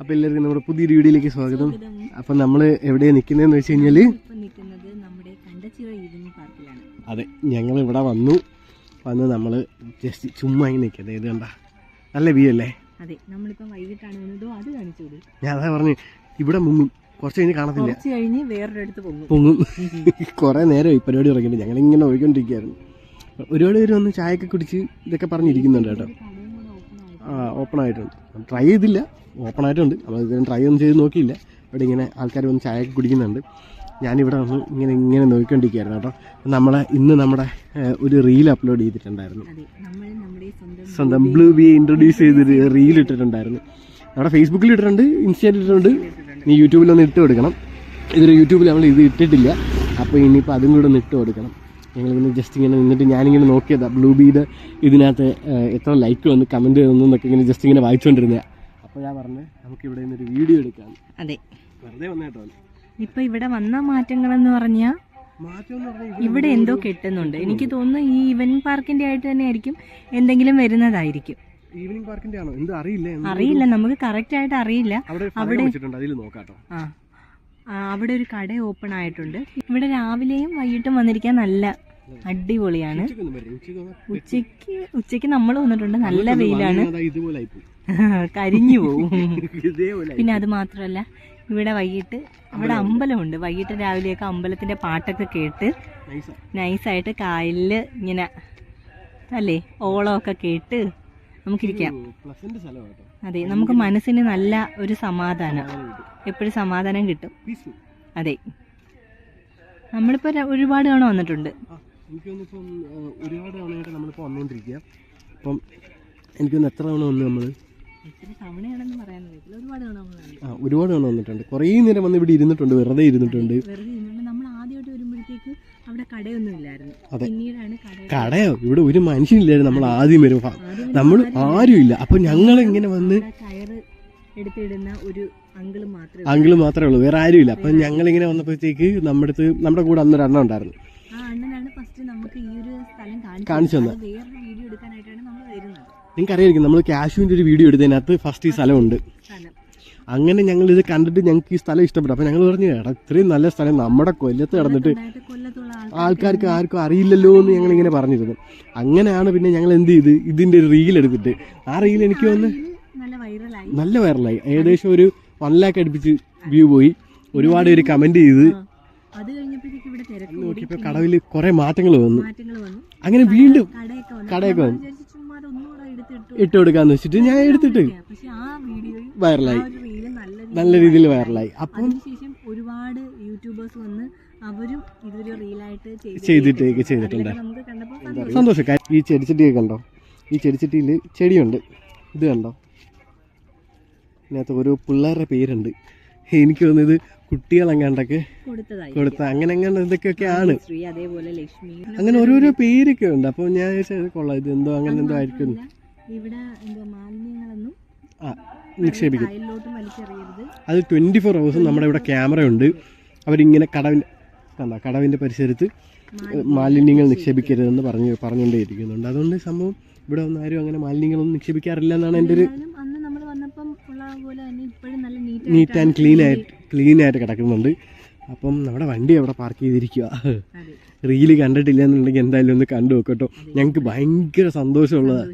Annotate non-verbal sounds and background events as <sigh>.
അപ്പോൾ എല്ലാവർക്കും നമ്മുടെ പുതിയൊരു വീഡിയോയിലേക്ക് സ്വാഗതം. അപ്പൊ അപ്പം നമ്മൾ എവിടെയാണ് നിൽക്കുന്നതെന്ന് വെച്ച് കഴിഞ്ഞാൽ പാർക്കിലാണ് അതെ ഞങ്ങൾ ഇവിടെ വന്നു. വന്ന് നമ്മൾ ജസ്റ്റ് ചുമ്മാ ഇങ്ങനെ നിൽക്കുന്നത് കണ്ടാ കണ്ട. നല്ല വ്യൂ അല്ലേ? ഞാൻ അതാ പറഞ്ഞു ഇവിടെ മുങ്ങും. കുറച്ച് കഴിഞ്ഞ് കാണത്തില്ല. കഴിഞ്ഞ് വേറൊരിടത്ത് പൊങ്ങും. കുറേ നേരം ഈ പരിപാടി തുടങ്ങിയിട്ട് ഞങ്ങളിങ്ങനെ പോയിക്കൊണ്ടിരിക്കുകയായിരുന്നു. ഒരുപാട് പേര് വന്ന് ചായയൊക്കെ കുടിച്ച് ഇതൊക്കെ പറഞ്ഞിരിക്കുന്നുണ്ട് കേട്ടോ. ഓപ്പൺ ആയിട്ടുണ്ട് ട്രൈ ചെയ്തില്ല. ഓപ്പൺ ആയിട്ടുണ്ട് അപ്പോൾ ഇതുവരെ ട്രൈ ഒന്നും ചെയ്ത് നോക്കിയില്ല. ഇവിടെ ഇങ്ങനെ ആൾക്കാർ വന്ന് ചായ കുടിക്കുന്നുണ്ട്. ഞാനിവിടെ വന്ന് ഇങ്ങനെ ഇങ്ങനെ നോക്കിക്കൊണ്ടിരിക്കുകയായിരുന്നു കേട്ടോ. നമ്മളെ ഇന്ന് നമ്മുടെ ഒരു റീൽ അപ്ലോഡ് ചെയ്തിട്ടുണ്ടായിരുന്നു. സ്വന്തം ബ്ലൂ ബി ഇൻട്രൊഡ്യൂസ് ചെയ്തൊരു റീൽ ഇട്ടിട്ടുണ്ടായിരുന്നു. നമ്മുടെ ഫേസ്ബുക്കിൽ ഇട്ടിട്ടുണ്ട് ഇൻസ്റ്റയിൽ ഇട്ടിട്ടുണ്ട്. നീ യൂട്യൂബിലൊന്ന് ഇട്ട് കൊടുക്കണം. ഇതൊരു യൂട്യൂബിൽ നമ്മൾ ഇത് ഇട്ടിട്ടില്ല. അപ്പോൾ ഇനിയിപ്പോൾ അതും കൂടെ ഒന്ന് ഇട്ട് കൊടുക്കണം. ഞങ്ങളിങ്ങനെ ജസ്റ്റ് ഇങ്ങനെ നിന്നിട്ട് ഞാനിങ്ങനെ നോക്കിയതാണ് ബ്ലൂ ബീഡ് ഇതിനകത്ത് എത്ര ലൈക്ക് വന്ന് കമന്റ് വന്നു എന്നൊക്കെ ഇങ്ങനെ ജസ്റ്റ് ഇങ്ങനെ വായിച്ചുകൊണ്ടിരുന്നത് അപ്പോൾ ഞാൻ പറഞ്ഞു നമുക്ക് ഇവിടെ നിന്നൊരു വീഡിയോ എടുക്കാം. അതെ. വെറുതെ വന്നേട്ടോ ഇപ്പൊ ഇവിടെ വന്ന മാറ്റങ്ങൾ എന്ന് പറഞ്ഞാൽ ഇവിടെ എന്തോ കെട്ടുന്നുണ്ട്. എനിക്ക് തോന്നുന്നു ഈ ഈവനിങ് പാർക്കിന്റെ ആയിട്ട് തന്നെ ആയിരിക്കും എന്തെങ്കിലും വരുന്നതായിരിക്കും. ഈവനിങ് പാർക്കിന്റെ ആണോ? എന്ത് അറിയില്ല? അറിയില്ല. നമുക്ക് കറക്റ്റ് ആയിട്ട് അറിയില്ല. അവിടെ അവിടെ ഒരു കട ഓപ്പൺ ആയിട്ടുണ്ട്. ഇവിടെ രാവിലെയും വൈകിട്ടും വന്നിരിക്കാൻ നല്ല അടിപൊളിയാണ്. ഉച്ചയ്ക്ക് ഉച്ചയ്ക്ക് നമ്മൾ വന്നിട്ടുണ്ട്. നല്ല വെയിലാണ്. <laughs> കരിഞ്ഞു പോവും. പിന്നെ അത് മാത്രമല്ല ഇവിടെ വൈകിട്ട് അവിടെ അമ്പലമുണ്ട്. വൈകിട്ട് രാവിലെയൊക്കെ അമ്പലത്തിന്റെ പാട്ടൊക്കെ കേട്ട് നൈസാ. നൈസായിട്ട് കായലിൽ ഇങ്ങനെ അല്ലേ ഓളമൊക്കെ കേട്ട് നമുക്കിരിക്കാം. അതെ നമുക്ക് മനസ്സിന് നല്ല ഒരു സമാധാനം. എപ്പോഴും സമാധാനം കിട്ടും. അതെ. നമ്മളിപ്പോ ഒരുപാട് തവണ വന്നിട്ടുണ്ട്. എനിക്ക് തോന്നുന്നിപ്പം ഒരുപാട് തവണയായിട്ട് നമ്മളിപ്പോൾ വന്നുകൊണ്ടിരിക്കുക അപ്പം എനിക്കൊന്ന് എത്ര തവണ വന്നു നമ്മൾ. ആ ഒരുപാട് തവണ വന്നിട്ടുണ്ട്. കുറേ നേരം വന്ന് ഇവിടെ ഇരുന്നിട്ടുണ്ട് വെറുതെ ഇരുന്നിട്ടുണ്ട്. കടയോ? ഇവിടെ ഒരു മനുഷ്യനില്ലായിരുന്നു നമ്മൾ ആദ്യം വരും നമ്മൾ ആരും ഇല്ല. അപ്പൊ ഞങ്ങൾ ഇങ്ങനെ വന്ന് എടുത്തിടുന്ന ഒരു അങ്കിൾ മാത്രമേ ഉള്ളൂ. ആങ്കിൾ മാത്രമേ ഉള്ളൂ. വേറെ ആരും ഇല്ല അപ്പൊ ഞങ്ങൾ ഇങ്ങനെ വന്നപ്പോഴത്തേക്ക് നമ്മുടെ അടുത്ത് നമ്മുടെ കൂടെ അന്നൊരെണ്ണം ഉണ്ടായിരുന്നു ആ അണ്ണനാണ് ഫസ്റ്റ് നമുക്ക് ഈ ഒരു സ്ഥലം കാണിച്ചു തന്നെ. നിങ്ങൾക്കറിയായിരിക്കും നമ്മൾ കാശുവിന്റെ ഒരു വീഡിയോ എടുത്തതിനകത്ത് ഫസ്റ്റ് ഈ സ്ഥലമുണ്ട്. അങ്ങനെ ഞങ്ങൾ ഇത് കണ്ടിട്ട് ഞങ്ങൾക്ക് ഈ സ്ഥലം ഇഷ്ടപ്പെട്ടു. അപ്പോൾ ഞങ്ങൾ പറഞ്ഞു എടാ ഇത്രയും നല്ല സ്ഥലം നമ്മുടെ കൊല്ലത്ത് കിടന്നിട്ട് ആൾക്കാർക്ക് ആർക്കും അറിയില്ലല്ലോ എന്ന് ഞങ്ങൾ ഇങ്ങനെ പറഞ്ഞിരുന്നു. അങ്ങനെയാണ് പിന്നെ ഞങ്ങൾ എന്ത് ചെയ്ത് ഇതിന്റെ ഒരു റീൽ എടുത്തിട്ട്. ആ റീൽ എനിക്ക് വന്ന് നല്ല വൈറലായി. നല്ല വൈറലായി. ഏകദേശം ഒരു വൺ ലാക്ക് അടുപ്പിച്ച് വ്യൂ പോയി. ഒരുപാട് പേര് കമന്റ് ചെയ്ത് അത് കഴിഞ്ഞപ്പോഴത്തേക്ക് ഇവിടെ തിരക്ക് നോക്കിയപ്പോൾ കടവിൽ കുറേ മാറ്റങ്ങൾ വന്നു. മാറ്റങ്ങൾ വന്നു. അങ്ങനെ വീണ്ടും കടയൊക്കെ വന്നു. കടയൊക്കെ വന്നു. വിചാരിച്ചു ചുമ്മാ ഒന്നുകൂടെ എടുത്തിട്ടു ഇട്ട് കൊടുക്കാന്ന് വെച്ചിട്ട് ഞാൻ എടുത്തിട്ട് പക്ഷെ ആ വീഡിയോയും വൈറലായി. ഒരു റീൽ നല്ല നല്ല രീതിയിൽ വൈറലായി. അപ്പം അതിനുശേഷം ഒരുപാട് യൂട്യൂബേഴ്സ് വന്ന് അവരും ഇതൊരു റീലായിട്ട് ചെയ്തിട്ടേക്ക് ചെയ്തിട്ടുണ്ട്. നമുക്ക് കണ്ടപ്പോൾ സന്തോഷം. സന്തോഷം. കാര്യം ഈ ചെടിച്ചട്ടിയൊക്കെ കണ്ടോ? ഈ ചെടിച്ചട്ടിയിൽ ചെടിയുണ്ട്. ഇത് കണ്ടോ? ഇതിനകത്ത് ഓരോ പിള്ളേരുടെ പേരുണ്ട്. എനിക്ക് തോന്നുന്നത് കുട്ടികളെങ്ങാണ്ടൊക്കെ കൊടുത്ത അങ്ങനെ എങ്ങാണ്ട് എന്തൊക്കെയൊക്കെ ആണ്. ശ്രീ അതേപോലെ ലക്ഷ്മി അങ്ങനെ ഓരോരോ പേരൊക്കെ ഉണ്ട്. അപ്പൊ ഞാൻ കൊള്ളാം ഇത് എന്തോ അങ്ങനെ എന്തോ ആയിരിക്കും. ആ നിക്ഷേപിക്കും. അത് ട്വന്റി ഫോർ ഹവേഴ്സും നമ്മുടെ ഇവിടെ ക്യാമറ ഉണ്ട്. അവരിങ്ങനെ കടവിന്റെ കണ്ട? കടവിന്റെ പരിസരത്ത് മാലിന്യങ്ങൾ നിക്ഷേപിക്കരുതെന്ന് പറഞ്ഞു പറഞ്ഞുകൊണ്ടേ ഇരിക്കുന്നുണ്ട് അതുകൊണ്ട് സംഭവം ഇവിടെ ഒന്നും ആരും അങ്ങനെ മാലിന്യങ്ങളൊന്നും നിക്ഷേപിക്കാറില്ല എന്നാണ് എന്റെ ഒരു എന്നാലും അന്ന് നമ്മൾ വന്നപ്പം ഉള്ള പോലെ തന്നെ ഇപ്പോഴും നല്ല നീറ്റ് ആൻഡ് ക്ലീൻ ആയിട്ട് ക്ലീൻ ആയിട്ട് കിടക്കുന്നുണ്ട്. അപ്പം നമ്മുടെ വണ്ടി അവിടെ പാർക്ക് ചെയ്തിരിക്കുക റീൽ കണ്ടിട്ടില്ല എന്നുണ്ടെങ്കിൽ എന്തായാലും ഒന്ന് കണ്ടു നോക്കട്ടോ ഞങ്ങൾക്ക് ഭയങ്കര സന്തോഷമുള്ളതാണ്.